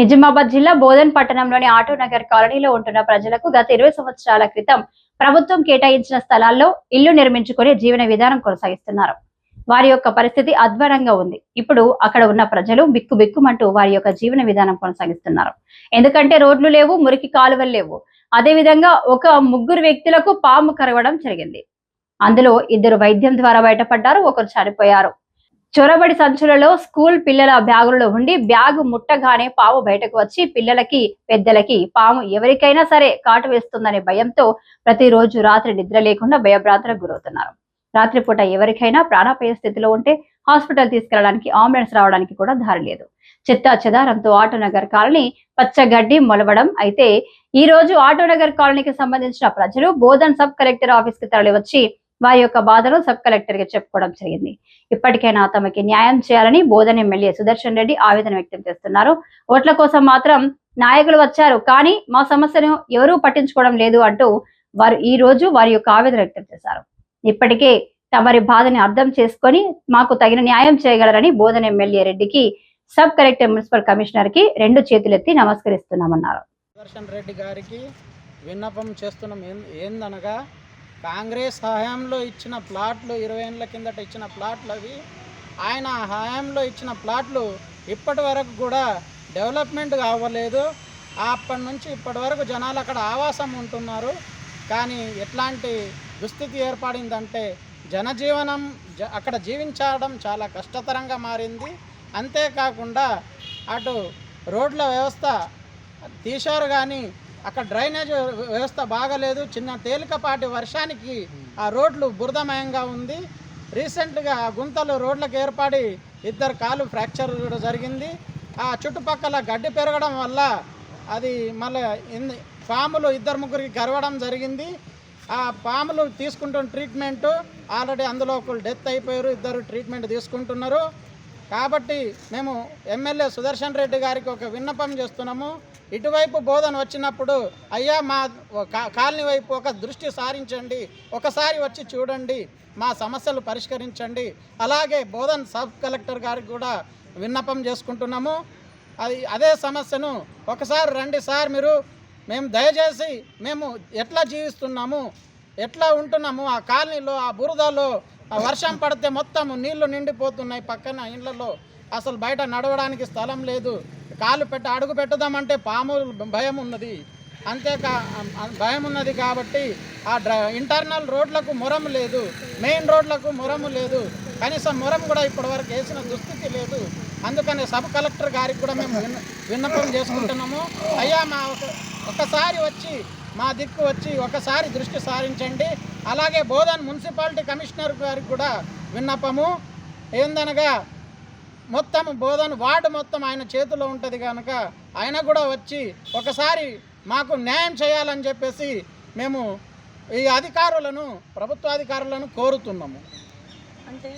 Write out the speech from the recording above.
నిజామాబాద్ జిల్లా బోధన్ పట్టణంలోని ఆటో నగర్ కాలనీలో ఉంటున్న ప్రజలకు గత ఇరవై సంవత్సరాల క్రితం ప్రభుత్వం కేటాయించిన స్థలాల్లో ఇల్లు నిర్మించుకునే జీవన విధానం కొనసాగిస్తున్నారు. వారి యొక్క పరిస్థితి అధ్వానంగా ఉంది. ఇప్పుడు అక్కడ ఉన్న ప్రజలు బిక్కు బిక్కుమంటూ వారి యొక్క జీవన విధానం కొనసాగిస్తున్నారు. ఎందుకంటే రోడ్లు లేవు మురికి కాలువలు లేవు. అదే విధంగా ఒక ముగ్గురు వ్యక్తులకు పాము కరవడం జరిగింది. అందులో ఇద్దరు వైద్యం ద్వారా బయటపడ్డారు ఒకరు చనిపోయారు. చొరబడి సంచులలో స్కూల్ పిల్లల బ్యాగులలో ఉండి బ్యాగు ముట్టగానే పాము బయటకు వచ్చి పిల్లలకి పెద్దలకి పాము ఎవరికైనా సరే కాటు వేస్తుందనే భయంతో ప్రతిరోజు రాత్రి నిద్ర లేకుండా భయభ్రాంతులకు గురవుతున్నారు. రాత్రిపూట ఎవరికైనా ప్రాణాపాయ స్థితిలో ఉంటే హాస్పిటల్ తీసుకెళ్ళడానికి అంబులెన్స్ రావడానికి కూడా దారి లేదు. చెత్త చెదారంతో ఆటోనగర్ కాలనీ పచ్చగడ్డి మొలవడం అయితే ఈ రోజు ఆటోనగర్ కాలనీకి సంబంధించిన ప్రజలు బోధన్ సబ్ కలెక్టర్ ఆఫీస్కి తరలి వచ్చి వారి యొక్క బాధను సబ్ కలెక్టర్గా చెప్పుకోవడం జరిగింది. ఇప్పటికైనా తమకి న్యాయం చేయాలని బోధన ఎమ్మెల్యే సుదర్శన్ రెడ్డి ఆవేదన వ్యక్తం చేస్తున్నారు. ఓట్ల కోసం మాత్రం నాయకులు వచ్చారు కానీ మా సమస్యను ఎవరూ పట్టించుకోవడం లేదు అంటూ వారు ఈ రోజు వారి యొక్క ఆవేదన వ్యక్తం చేశారు. ఇప్పటికే తమరి బాధని అర్థం చేసుకొని మాకు తగిన న్యాయం చేయగలరని బోధన ఎమ్మెల్యే రెడ్డికి సబ్ కలెక్టర్ మున్సిపల్ కమిషనర్కి రెండు చేతులెత్తి నమస్కరిస్తున్నామన్నారు. సుదర్శన్ రెడ్డి గారికి విన్నపం చేస్తున్నాం. ఏందనగా కాంగ్రెస్ హయాంలో ఇచ్చిన ప్లాట్లు ఇరవై ఏళ్ళ కిందట ఇచ్చిన ప్లాట్లు అవి ఆయన హయాంలో ఇచ్చిన ప్లాట్లు ఇప్పటి వరకు కూడా డెవలప్మెంట్ అవ్వలేదు అప్పటి నుంచి ఇప్పటి వరకు జనాలు అక్కడ ఆవాసం ఉంటున్నారు. కానీ ఎట్లాంటి దుస్థితి ఏర్పడిందంటే జనజీవనం జ- అక్కడ జీవించడం చాలా కష్టతరంగా మారింది. అంతేకాకుండా అటు రోడ్ల వ్యవస్థ తీశారు కానీ అక్కడ డ్రైనేజ్ వ్యవస్థ బాగలేదు. చిన్న తేలికపాటి వర్షానికి ఆ రోడ్లు బురదమయంగా ఉంది. రీసెంట్గా గుంతలు రోడ్లకు ఏర్పడి ఇద్దరు కాలు ఫ్రాక్చర్ కూడా జరిగింది. ఆ చుట్టుపక్కల గడ్డి పెరగడం వల్ల అది మళ్ళీ పాములు ఇద్దరు ముగ్గురికి గరవడం జరిగింది. ఆ పాములు తీసుకుంటున్న ట్రీట్మెంట్ ఆల్రెడీ అందులో ఒకరు డెత్ అయిపోయారు. ఇద్దరు ట్రీట్మెంట్ తీసుకుంటున్నారు. కాబట్టి మేము ఎమ్మెల్యే సుదర్శన్ రెడ్డి గారికి ఒక విన్నపం చేస్తున్నాము. ఇటువైపు బోధన వచ్చినప్పుడు అయ్యా మా కాలనీ వైపు ఒక దృష్టి సారించండి. ఒకసారి వచ్చి చూడండి. మా సమస్యలు పరిష్కరించండి. అలాగే బోధన్ సబ్ కలెక్టర్ గారికి కూడా విన్నపం చేసుకుంటున్నాము. అది అదే సమస్యను ఒకసారి రండి సార్ మీరు. మేము దయచేసి మేము ఎట్లా జీవిస్తున్నాము? ఎట్లా ఉంటున్నాము? ఆ కాలనీలో ఆ బురదలో ఆ వర్షం పడితే మొత్తం నీళ్ళు నిండిపోతున్నాయి పక్కన ఇళ్ళలో అసలు బయట నడవడానికి స్థలం లేదు. కాలు పెట్ట అడుగు పెట్టదామంటే పాము భయం ఉన్నది. అంతేకా భయం ఉన్నది కాబట్టి ఆ డ్ర ఇంటర్నల్ రోడ్లకు మొరం లేదు. మెయిన్ రోడ్లకు మొరము లేదు. కనీసం మొరం కూడా ఇప్పటివరకు వేసిన దుస్థితి లేదు. అందుకని సబ్ కలెక్టర్ గారికి కూడా మేము విన్న- విన్నపం చేసుకుంటున్నాము. అయ్యా మా ఒకసారి వచ్చి మా దిక్కు వచ్చి ఒకసారి దృష్టి సారించండి. అలాగే బోధన్ మున్సిపాలిటీ కమిషనర్ గారికి కూడా విన్నపము. ఏందనగా మొత్తం బోధన వార్డు మొత్తం ఆయన చేతిలో ఉంటుంది కనుక ఆయన కూడా వచ్చి ఒకసారి మాకు న్యాయం చేయాలని చెప్పేసి మేము ఈ అధికారులను ప్రభుత్వ అధికారులను కోరుతున్నాము. అంటే